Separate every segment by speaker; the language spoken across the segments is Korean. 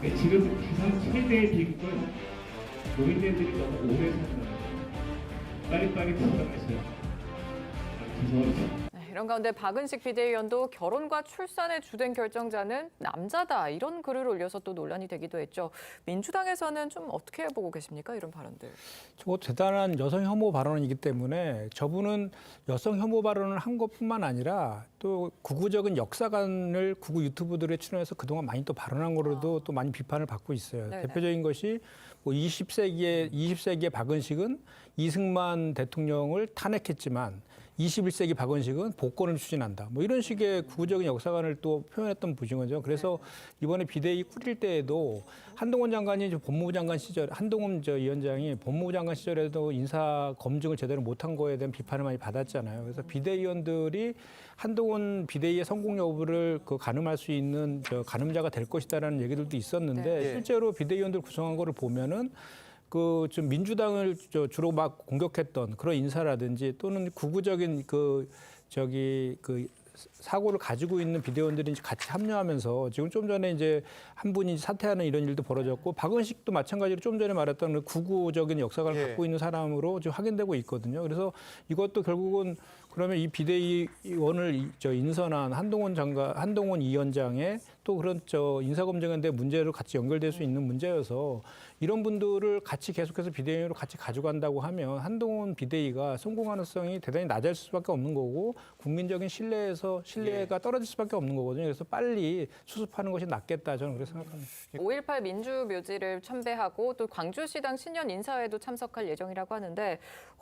Speaker 1: 그러니까 지금 가장 최대의 비극은 노인네들이 너무 오래 거예요. 빨리빨리 퇴장하셔야 죄송합니다.
Speaker 2: 네, 이런 가운데 박은식 비대위원도 결혼과 출산의 주된 결정자는 남자다 이런 글을 올려서 또 논란이 되기도 했죠. 민주당에서는 좀 어떻게 보고 계십니까 이런 발언들?
Speaker 3: 저 대단한 여성 혐오 발언이기 때문에 저분은 여성 혐오 발언을 한 것뿐만 아니라 또 구구적인 역사관을 구구 유튜브들에 출연해서 그동안 많이 또 발언한 거로도 또 많이 비판을 받고 있어요.
Speaker 2: 네네.
Speaker 3: 대표적인 것이 뭐 20세기의 20세기의 박은식은 이승만 대통령을 탄핵했지만 21세기 박원식은 복권을 추진한다. 뭐 이런 식의 구구적인 역사관을 또 표현했던 거죠. 그래서 이번에 비대위 꾸릴 때에도 한동훈 장관이 법무부 장관 시절, 한동훈 저 위원장이 법무부 장관 시절에도 인사 검증을 제대로 못한 거에 대한 비판을 많이 받았잖아요. 그래서 비대위원들이 한동훈 비대위의 성공 여부를 그 가늠할 수 있는 저 가늠자가 될 것이다라는 얘기들도 있었는데
Speaker 2: 네.
Speaker 4: 예.
Speaker 3: 실제로 비대위원들 구성한 거를 보면은 그 좀 민주당을 저 주로 막 공격했던 그런 인사라든지 또는 구구적인 그 저기 그 사고를 가지고 있는 비대위원들이 이제 같이 합류하면서 지금 좀 전에 이제 한 분이 사퇴하는 이런 일도 벌어졌고 박은식도 마찬가지로 좀 전에 말했던 그 구구적인 역사관을
Speaker 4: 예.
Speaker 3: 갖고 있는 사람으로 지금 확인되고 있거든요. 그래서 이것도 결국은 그러면 이 비대위원을 이- 저 인선한 한동훈 장관, 한동훈 위원장의 또 그런 저 인사검증인데 문제로 같이 연결될 수 있는 문제여서 이런 분들을 같이 계속해서 비대위로 같이 가져간다고 하면 한동훈 비대위가 성공 가능성이 대단히 낮을 수밖에 없는 거고 국민적인 신뢰에서 신뢰가 떨어질 수밖에 없는 거거든요. 그래서 빨리 수습하는 것이 낫겠다 저는 그렇게 생각합니다.
Speaker 2: 5.18 민주묘지를 참배하고 또 광주시당 신년 인사회도 참석할 예정이라고 하는데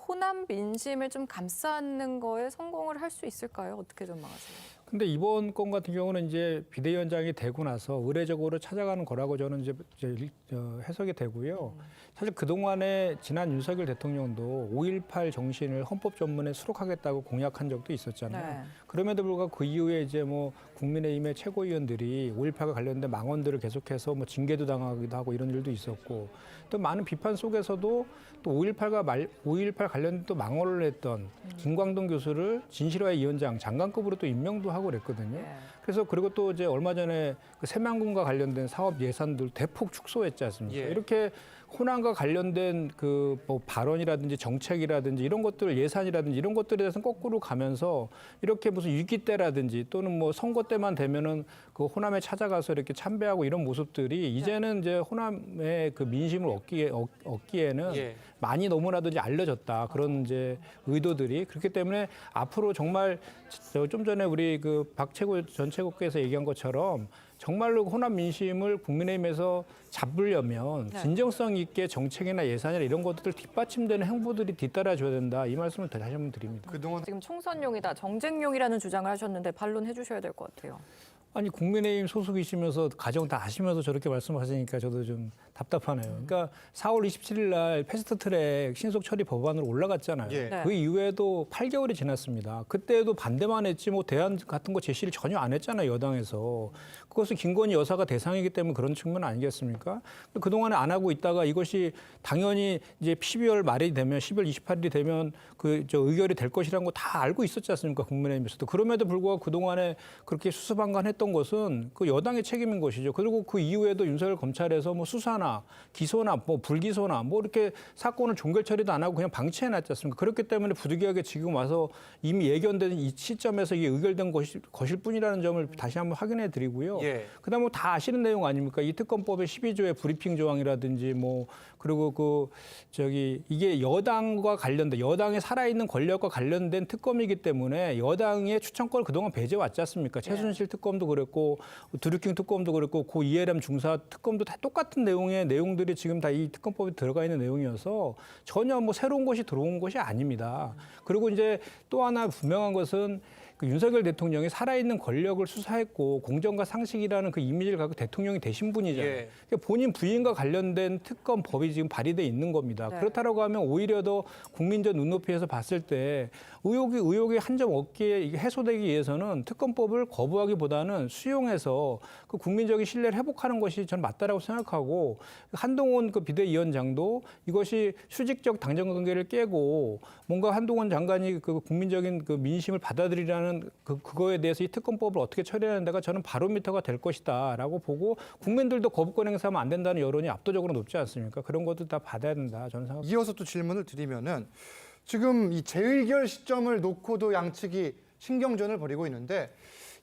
Speaker 2: 호남 민심을 좀 감싸는 거에 성공을 할 수 있을까요? 어떻게 전망하세요?
Speaker 3: 근데 이번 건 같은 경우는 이제 비대위원장이 되고 나서 의례적으로 찾아가는 거라고 저는 이제 이제 일- 어, 해석이 되고요. 사실 그동안에 지난 윤석열 대통령도 5.18 정신을 헌법 전문에 수록하겠다고 공약한 적도 있었잖아요.
Speaker 2: 네.
Speaker 3: 그럼에도 불구하고 그 이후에 이제 뭐 국민의힘의 최고위원들이 5.18과 관련된 망언들을 계속해서 뭐 징계도 당하기도 하고 이런 일도 있었고 또 많은 비판 속에서도 또 5.18과 말, 5.18 관련된 또 망언을 했던 김광동 교수를 진실화의 위원장 장관급으로 또 임명도 하고 그랬거든요.
Speaker 2: 네.
Speaker 3: 그래서 그리고 또 이제 얼마 전에 그 새만금과 관련된 사업 예산들 대폭 축소했지 않습니까?
Speaker 4: 예.
Speaker 3: 이렇게 호남과 관련된 그 뭐 발언이라든지 정책이라든지 이런 것들 예산이라든지 이런 것들에 대해서는 거꾸로 가면서 이렇게 무슨 위기 때라든지 또는 뭐 선거 때만 되면은 그 호남에 찾아가서 이렇게 참배하고 이런 모습들이 이제는 이제 호남의 그 민심을 얻기에 얻, 얻기에는
Speaker 4: 예.
Speaker 3: 많이 너무나도 이제 알려졌다 그런 이제 의도들이 그렇기 때문에 앞으로 정말 저좀 전에 우리 그 박 최고 전 최고께서 얘기한 것처럼 정말로 호남 민심을 국민의힘에서 잡으려면
Speaker 2: 네.
Speaker 3: 진정성 있게 정책이나 예산이나 이런 것들 뒷받침되는 행보들이 뒤따라줘야 된다 이 말씀을 다시 한번 드립니다.
Speaker 4: 그동안
Speaker 2: 지금 총선용이다, 정쟁용이라는 주장을 하셨는데 반론해 주셔야 될 것 같아요.
Speaker 3: 아니 국민의힘 소속이시면서 가정 다 아시면서 저렇게 말씀하시니까 저도 좀 답답하네요. 그러니까 4월 27일 날 패스트트랙 신속 처리 법안으로 올라갔잖아요.
Speaker 4: 예.
Speaker 2: 네.
Speaker 3: 그 이후에도 8개월이 지났습니다. 그때도 반대만 했지 뭐 대안 같은 거 제시를 전혀 안 했잖아요 여당에서. 그것은 김건희 여사가 대상이기 때문에 그런 측면 아니겠습니까? 그 동안에 안 하고 있다가 이것이 당연히 이제 12월 말이 되면 12월 28일이 되면 그 저 의결이 될 것이라는 거 다 알고 있었지 않습니까 국민의힘에서도 그럼에도 불구하고 그 동안에 그렇게 수수방관했던 것은 그 여당의 책임인 것이죠. 그리고 그 이후에도 윤석열 검찰에서 뭐 수사나 기소나 뭐 불기소나 뭐 이렇게 사건을 종결 처리도 안 하고 그냥 방치해 놨지 않습니까? 그렇기 때문에 부득이하게 지금 와서 이미 예견된 이 시점에서 이게 의결된 것이, 것일 뿐이라는 점을 다시 한번 확인해 드리고요.
Speaker 4: 예.
Speaker 3: 그다음 뭐 다 아시는 내용 아닙니까? 이 특검법의 12조의 브리핑 조항이라든지 뭐 그리고 그 저기 이게 여당과 관련된 여당의 살아있는 권력과 관련된 특검이기 때문에 여당의 추천권을 그동안 배제 왔지 않습니까? 최순실 특검도 그 랬고 드루킹 특검도 그랬고 고 이해람 중사 특검도 다 똑같은 내용의 내용들이 지금 다 이 특검법에 들어가 있는 내용이어서 전혀 뭐 새로운 것이 들어온 것이 아닙니다. 그리고 이제 또 하나 분명한 것은 그 윤석열 대통령이 살아있는 권력을 수사했고 공정과 상식이라는 그 이미지를 갖고 대통령이 되신 분이잖아요.
Speaker 4: 예.
Speaker 3: 그러니까 본인 부인과 관련된 특검 법이 지금 발의돼 있는 겁니다.
Speaker 2: 네.
Speaker 3: 그렇다고 하면 오히려 더 국민적 눈높이에서 봤을 때 의혹이 의혹이 한점 없기에 이게 해소되기 위해서는 특검법을 거부하기보다는 수용해서 그 국민적인 신뢰를 회복하는 것이 저는 맞다라고 생각하고 한동훈 그 비대위원장도 이것이 수직적 당정 관계를 깨고 뭔가 한동훈 장관이 그 국민적인 그 민심을 받아들이라는 아니라는 그 그거에 대해서 이 특검법을 어떻게 처리하는 데가 저는 바로미터가 될 것이다라고 보고 국민들도 거부권 행사하면 안 된다는 여론이 압도적으로 높지 않습니까? 그런 것도 다 받아야 된다 저는 생각.
Speaker 4: 이어서 또 질문을 드리면은 지금 이 재의결 시점을 놓고도 양측이 신경전을 벌이고 있는데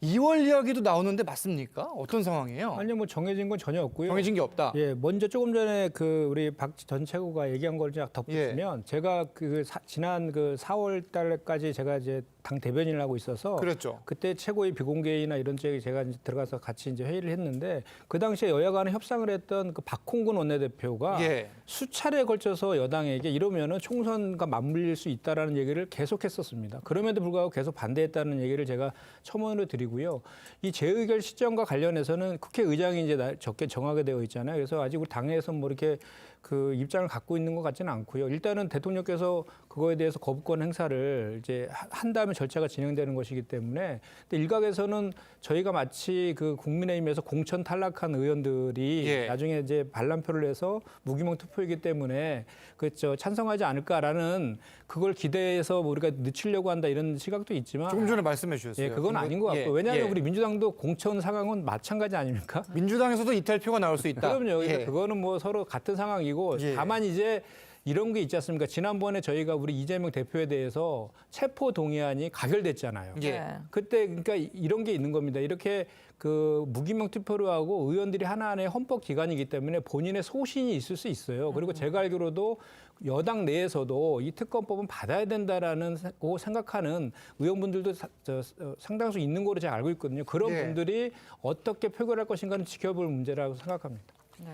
Speaker 4: 2월 이야기도 나오는데 맞습니까? 어떤 상황이에요?
Speaker 3: 아니 뭐 정해진 건 전혀 없고요.
Speaker 4: 정해진 게 없다.
Speaker 3: 예, 먼저 조금 전에 그 우리 박 전 최고가 얘기한 걸 좀 덧붙이면
Speaker 4: 예.
Speaker 3: 제가 그 사- 지난 그 4월 달까지 제가 이제 당 대변인을 하고 있어서
Speaker 4: 그랬죠.
Speaker 3: 그때 최고의 비공개회의나 이런 쪽에 제가 이제 들어가서 같이 이제 회의를 했는데 그 당시에 여야 간에 협상을 했던 그 박홍근 원내대표가
Speaker 4: 예.
Speaker 3: 수차례에 걸쳐서 여당에게 이러면은 총선과 맞물릴 수 있다라는 얘기를 계속했었습니다. 그럼에도 불구하고 계속 반대했다는 얘기를 제가 첨언으로 드리고요. 이 재의결 시점과 관련해서는 국회의장이 이제 나- 적게 정하게 되어 있잖아요. 그래서 아직 우리 당에서 뭐 이렇게 그 입장을 갖고 있는 것 같지는 않고요. 일단은 대통령께서 그거에 대해서 거부권 행사를 이제 하- 한 다음에 절차가 진행되는 것이기 때문에 근데 일각에서는 저희가 마치 그 국민의힘에서 공천 탈락한 의원들이
Speaker 4: 예.
Speaker 3: 나중에 이제 반란표를 해서 무기명 투표이기 때문에 그저 찬성하지 않을까라는 그걸 기대해서 뭐 우리가 늦추려고 한다 이런 시각도 있지만
Speaker 4: 조금 전에 말씀해 주셨어요.
Speaker 3: 예, 그건 아닌 것 같고
Speaker 4: 예,
Speaker 3: 왜냐하면
Speaker 4: 예.
Speaker 3: 우리 민주당도 공천 상황은 마찬가지 아닙니까?
Speaker 4: 민주당에서도 이탈표가 나올 수 있다.
Speaker 3: 그럼요. 그러니까
Speaker 4: 예.
Speaker 3: 그거는 뭐 서로 같은 상황이 고
Speaker 4: 예.
Speaker 3: 다만 이제 이런 게 있지 않습니까? 지난번에 저희가 우리 이재명 대표에 대해서 체포 동의안이 가결됐잖아요.
Speaker 4: 예.
Speaker 2: 네.
Speaker 3: 그때 그러니까 이런 게 있는 겁니다. 이렇게 그 무기명 투표를 하고 의원들이 하나하나의 헌법 기관이기 때문에 본인의 소신이 있을 수 있어요. 그리고 제가 알기로도 여당 내에서도 이 특검법은 받아야 된다라는 고 생각하는 의원분들도 사- 저, 어, 상당수 있는 거로 제가 알고 있거든요. 그런
Speaker 4: 예.
Speaker 3: 분들이 어떻게 표결할 것인가는 지켜볼 문제라고 생각합니다.
Speaker 2: 네.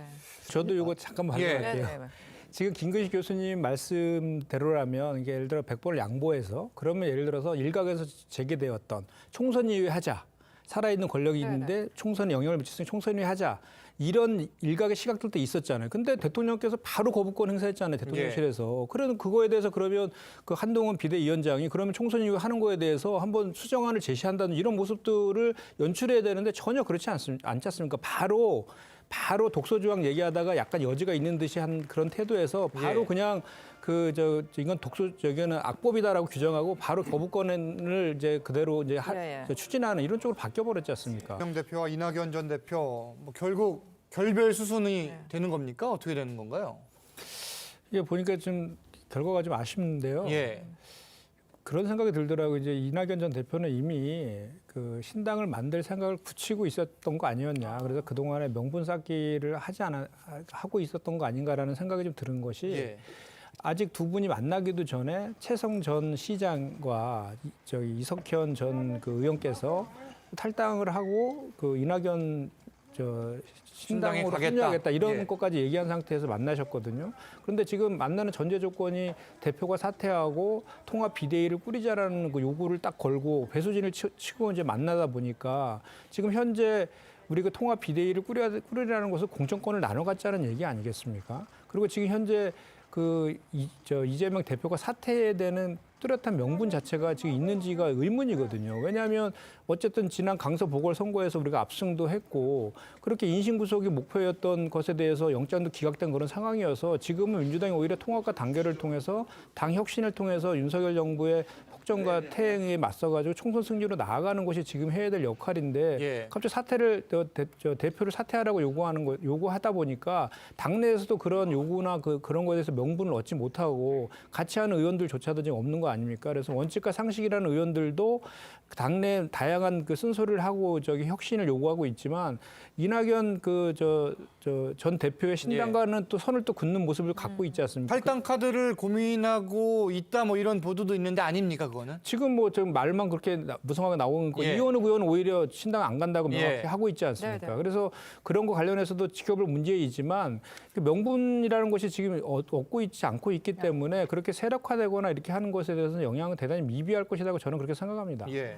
Speaker 3: 저도 이거 잠깐만
Speaker 4: 예.
Speaker 3: 말할게요.
Speaker 2: 네, 네.
Speaker 3: 지금 김근식 교수님 말씀대로라면 이게 예를 들어 백번을 양보해서 그러면 예를 들어서 일각에서 제기되었던 총선 이후에 하자 살아있는 권력이
Speaker 2: 네네.
Speaker 3: 있는데 총선에 영향을 미치는 총선 이후에 하자 이런 일각의 시각들도 있었잖아요. 근데 대통령께서 바로 거부권 행사했잖아요. 대통령실에서. 그래도 그거에 대해서 그러면 그 한동훈 비대위원장이 그러면 총선 이후에 하는 거에 대해서 한번 수정안을 제시한다는 이런 모습들을 연출해야 되는데 전혀 그렇지 않습니까? 않지 않습니까? 바로 바로 독소조항 얘기하다가 약간 여지가 있는 듯이 한 그런 태도에서 바로
Speaker 4: 예.
Speaker 3: 그냥 그 저 이건 독소 저기는 악법이다라고 규정하고 바로 거부권을 이제 그대로 이제 하-
Speaker 2: 예, 예.
Speaker 3: 저 추진하는 이런 쪽으로 바뀌어 버렸지 않습니까?
Speaker 4: 이재명 대표와 이낙연 전 대표 뭐 결국 결별 수순이
Speaker 2: 네.
Speaker 4: 되는 겁니까? 어떻게 되는 건가요?
Speaker 3: 이게 보니까 좀 결과가 좀 아쉽는데요.
Speaker 4: 예.
Speaker 3: 그런 생각이 들더라고요. 이제 이낙연 전 대표는 이미 그 신당을 만들 생각을 굳히고 있었던 거 아니었냐. 그래서 그 동안에 명분 쌓기를 하지 않아 하고 있었던 거 아닌가라는 생각이 좀 드는 것이
Speaker 4: 예.
Speaker 3: 아직 두 분이 만나기도 전에 최성 전 시장과 이- 저기 이석현 전 그 의원께서 탈당을 하고 그 이낙연 저 신당으로
Speaker 4: 가겠다.
Speaker 3: 합류하겠다 이런
Speaker 4: 예.
Speaker 3: 것까지 얘기한 상태에서 만나셨거든요. 그런데 지금 만나는 전제 조건이 대표가 사퇴하고 통합 비대위를 꾸리자라는 그 요구를 딱 걸고 배수진을 치- 치고 이제 만나다 보니까 지금 현재 우리 그 통합 비대위를 꾸려, 꾸리라는 것은 공천권을 나눠 갖자는 얘기 아니겠습니까? 그리고 지금 현재 그 이, 저 이재명 대표가 사퇴해야 되는 뚜렷한 명분 자체가 지금 있는지가 의문이거든요. 왜냐하면 어쨌든 지난 강서 보궐선거에서 우리가 압승도 했고 그렇게 인신구속이 목표였던 것에 대해서 영장도 기각된 그런 상황이어서 지금은 민주당이 오히려 통합과 단결을 통해서 당 혁신을 통해서 윤석열 정부의 폭정과 태행에 맞서가지고 총선 승리로 나아가는 것이 지금 해야 될 역할인데
Speaker 4: 예.
Speaker 3: 갑자기 사퇴를 저, 대, 저 대표를 사퇴하라고 요구하는 거 요구하다 보니까 당내에서도 그런 요구나 그 그런 거에 대해서 명분을 얻지 못하고 같이 하는 의원들조차도 지금 없는 거 아닙니까? 그래서 원칙과 상식이라는 의원들도 당내 다양한 그 쓴소리를 하고 저기 혁신을 요구하고 있지만 이낙연 그 저 저 전 대표의 신당과는 또 선을 또 긋는 모습을 갖고 있지 않습니까?
Speaker 4: 탈당 카드를 고민하고 있다 뭐 이런 보도도 있는데 아닙니까 그거는?
Speaker 3: 지금 뭐 지금 말만 그렇게 나- 무성하게 나오는 거
Speaker 4: 예.
Speaker 3: 이현우 의원은 오히려 신당 안 간다고 명확히
Speaker 4: 예.
Speaker 3: 하고 있지 않습니까?
Speaker 2: 네네.
Speaker 3: 그래서 그런 거 관련해서도 지켜볼 문제이지만 그 명분이라는 것이 지금 얻- 얻고 있지 않고 있기
Speaker 2: 네.
Speaker 3: 때문에 그렇게 세력화되거나 이렇게 하는 것에 대해서는 영향은 대단히 미비할 것이라고 저는 그렇게 생각합니다.
Speaker 4: 예.